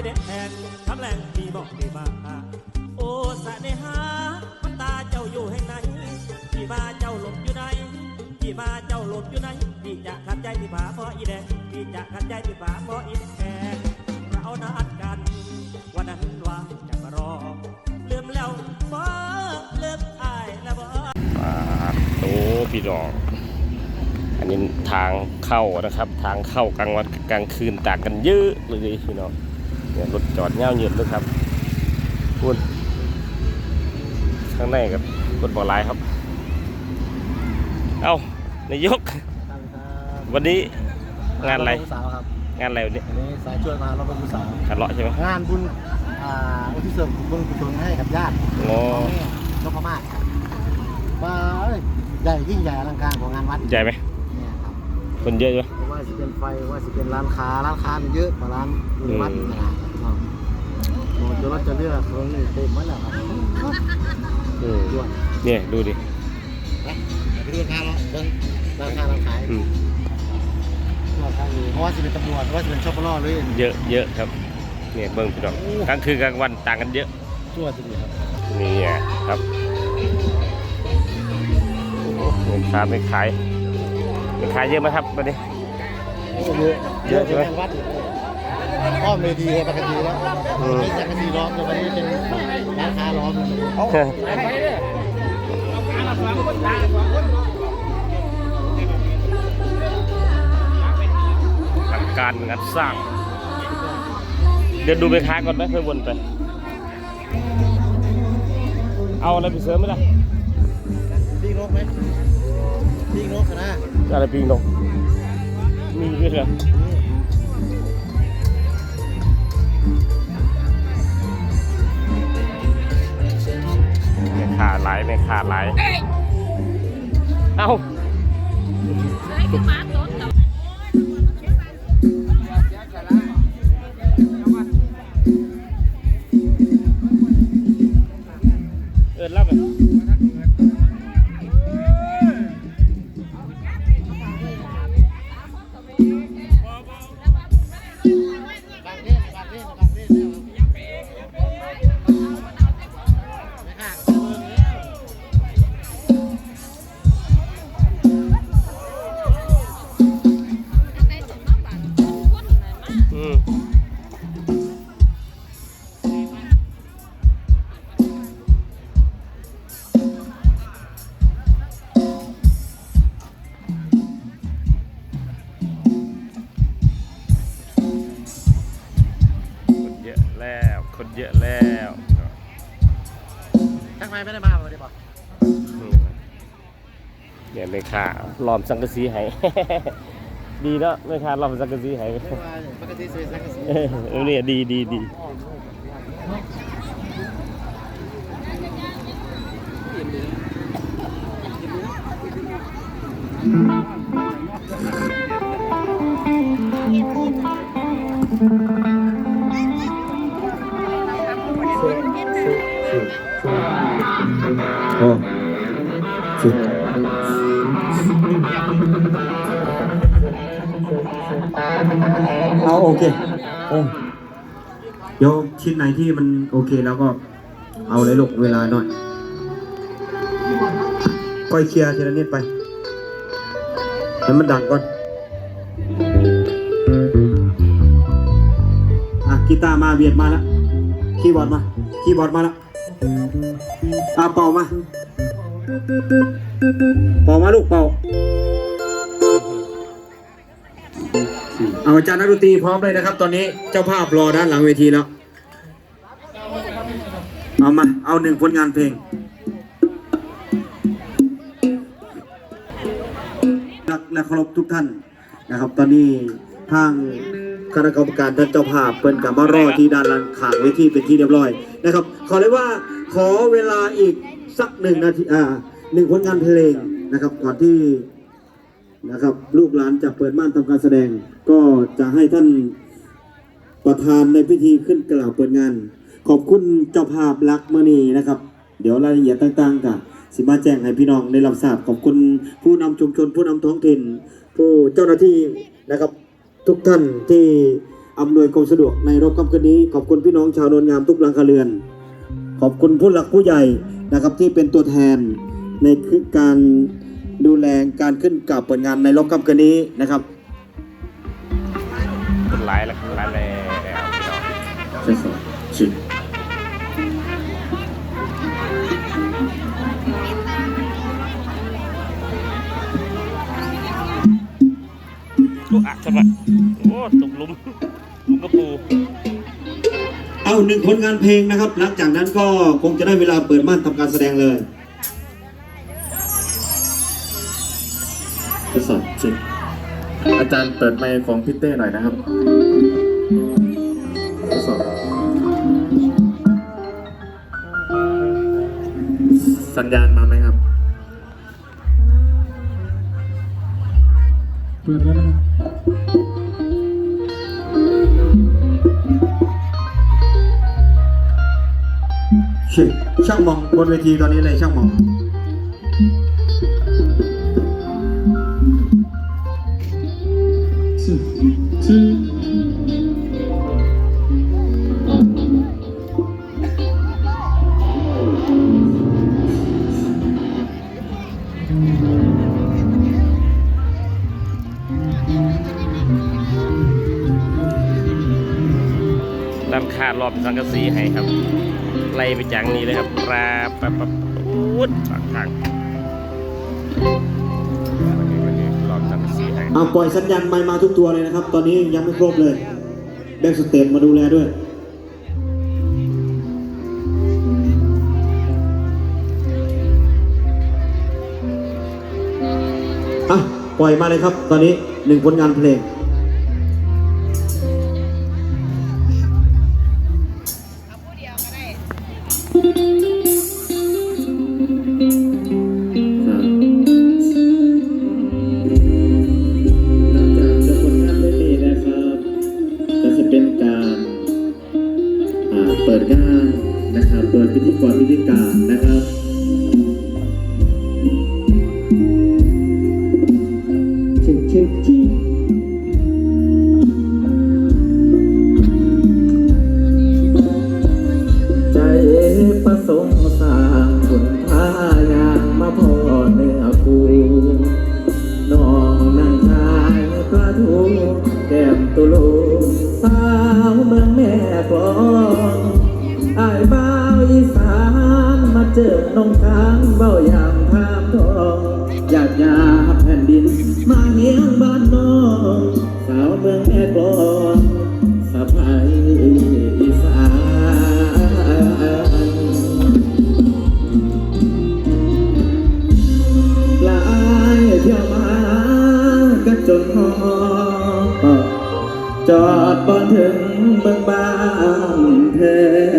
อีเด็กแทนคำแรงปีบอกปีมาโอ้สะเนหามันตาเจ้าอยู่แห่งไหนพี่มาเจ้าหลบอยู่ไหนพี่มาเจ้าหลบอยู่ไหนพี่จะขัดใจพี่ผาเพราะอีแดงพี่จะขัดใจพี่ผาเพราะอีแดงเรานัดกัน วันนั้นว่าจะมารอลืมแล้วบ่เลิกอายแล้วบ่อ่าโอ้พี่ดอกอันนี้ทางเข้านะครับ ทางเข้ากลางวันกลางคืนต่างกันเยอะเลยพี่น้อง เนี่ยรถจอดเงาเงียบเลยครับพูดข้างในกับรถบ่อลายครับ เอ้านายก วันนี้งานอะไร สาวครับงานอะไรวันนี้อันนี้สายช่วยมาเราเป็นผู้สาวขันเลาะใช่ไหมงานบุญอ่าอุทิศส่วนบุญกุศลให้กับญาติโอ้พ่อแม่นพมาศว่าเอ้ยใหญ่ยิ่งใหญ่อลังการของงานวัดใหญ่ไหมเนี่ยครับคนเยอะใช่ไหม ไม่ว่าจะเป็นไฟว่าจะเป็นร้านค้าร้านค้ามันเยอะกว่าร้านในวัดอีกนะครับ โอ้จะรถจะเลือกเขานี่เต็มหมดแล้วครับอืมด่วนเนี่ยดูดิไปดูร้านค้าแล้วเบิ่งร้านค้าร้านขายอืมร้านค้าอยู่เพราะว่าจะเป็นตำรวจเพราะว่าจะเป็นชอปเปอร์เลยเยอะเยอะครับเนี่ยเบิ้งพี่ดอกกลางคืนกลางวันต่างกันเยอะชั่วจะดีครับนี่ไงครับเงินค้าไม่ขายไม่ขายเยอะไหมครับวันนี้เยอะเยอะใช่ไหมงานวัด อยู่อ้อมเวทีเลยปกติแล้วอืมเป็นจักรจีล้อมแต่วันนี้เป็นร้านค้าล้อมเลยหลังการงานสร้าง เดี๋ยวดูไปค้าก่อนไหมเพื่อวนไป เอาอะไรไปเสริมไหมล่ะปิ้งนกไหมปิ้งนกนะอะไรปีนกมีด้วยเหรอ ขาดหลไม่ขาดหลายเอ้า เไมไม่ได้มาวันนี้ป่ะอืมเนี่ยไม่ค่าล้อมสังกะสีให้ ดีเนาะไม่ค่าล้อมสังกะสีให้ไม่มาเนี่ยปกติเสียสักกะสีเออเออเนี่ยดีดีดี โอ้สุดเอาโอเคโอ้เดี๋ยวชิ้นไหนที่มันโอเคแล้วก็เอาเลยลูกเวลาหน่อยค่อยเคลียร์ทีละนิดไปให้มันดังก่อนอะกีตาร์มาเบียดมาแล้วคีย์บอร์ดมาคีย์บอร์ดมาแล้ว อะเป่ามาเป่ามาลูกเป่า เอาอาจารย์นักดนตรีพร้อมเลยนะครับ ตอนนี้เจ้าภาพรอด้านหลังเวทีแล้ว เอามา เอาหนึ่งผลงานเพลงรักและเคารพทุกท่านนะครับ ตอนนี้ทางคณะกรรมการท่านเจ้าภาพเปิ้นกับมารอที่ด้านหลังขางเวทีเป็นที่เรียบร้อยนะครับ ขอเลยว่า ขอเวลาอีกสักหนึ่งนาทีอ่าหนึ่งผลงานเพลงนะครับก่อนที่นะครับลูกหลานจะเปิดม่านทำการแสดง ก็จะให้ท่านประธานในพิธีขึ้นกล่าวเปิดงาน ขอบคุณเจ้าภาพรักมณีนะครับ เดี๋ยวรายละเอียดต่างๆกับสิมาแจ้งให้พี่น้องได้รับทราบขอบคุณผู้นำชุมชนผู้นำท้องถิ่น ผู้เจ้าหน้าที่นะครับทุกท่านที่อำนวยความสะดวกในรอบค่ำคืนนี้ ขอบคุณพี่น้องชาวโนนงามทุกหลังคาเรือน ขอบคุณผู้หลักผู้ใหญ่นะครับที่เป็นตัวแทนในคือการดูแลการขึ้นกล่าวเปิดงานในรอบค่ำคืนนี้นะครับคนร้ายแล้วคนร้ายแล้วใช่ครับชิลูกอักสบะโอ้ตกหลุมหลุมกระปู เอาหนึ่งผลงานเพลงนะครับ หลังจากนั้นก็คงจะได้เวลาเปิดม่านทำการแสดงเลยทดสอบจิอาจารย์เปิดไมค์ของพี่เต้หน่อยนะครับทดสอบสัญญาณมาไหม ช่างมองบนเวทีตอนนี้เลยช่างมองด้านคาดรอบสังกะสีให้ครับ ไล่ไปจากนี้เลยครับปลาปลาปลาปุ๊ดปากทางรอบสังกะสีให้เอาปล่อยสัญญาณไมมาทุกตัวเลยนะครับ ตอนนี้ยังไม่ครบเลยแบงค์สเตปมาดูแลด้วยอะปล่อยมาเลยครับ ตอนนี้หนึ่งผลงานเพลง เปิดงานนะครับโดยพิธีกรพิธีการนะครับ สบายอีสานหลายเที่ยวมาก็จนหอจอดบนถึงเมืองบ้านเธอ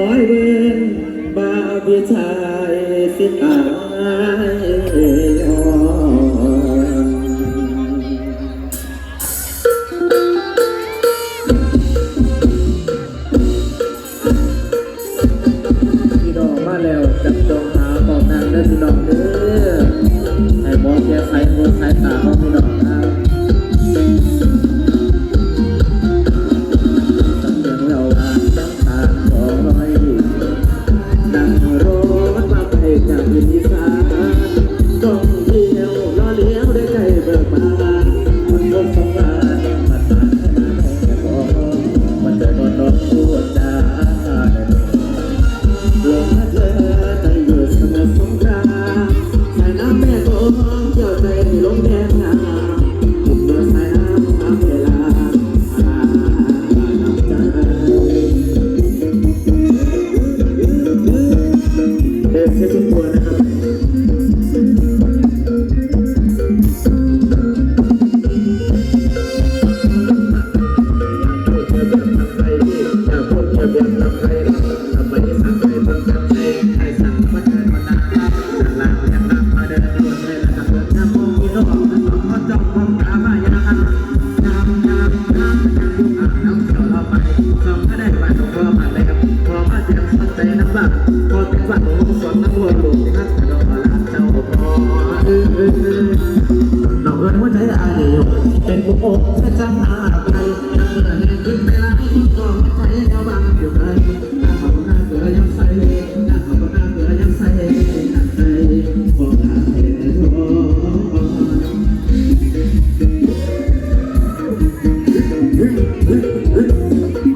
ร้อยเวินบาวิชายสิตายยอนพี่น้องมาแล้วจับจองหาบอกนางได้พี่น้องเด้อให้บอกแก้ไขหัวสายตาของพี่น้องครับสำเนียงเราอ่านจังตา น้ำแม่โกงเกี่ยวใจให้ลงแดงหนา อกเธอจะหาไปนั่งเหนือแน่ขึ้นไปแล้วให้คุณต่อใจแล้บางเดี๋ยวไนั่ขาหน้าเบื่อยังใส่นั่ขาหน้าเบื่อยังใส่ใส่บอกหาเธอ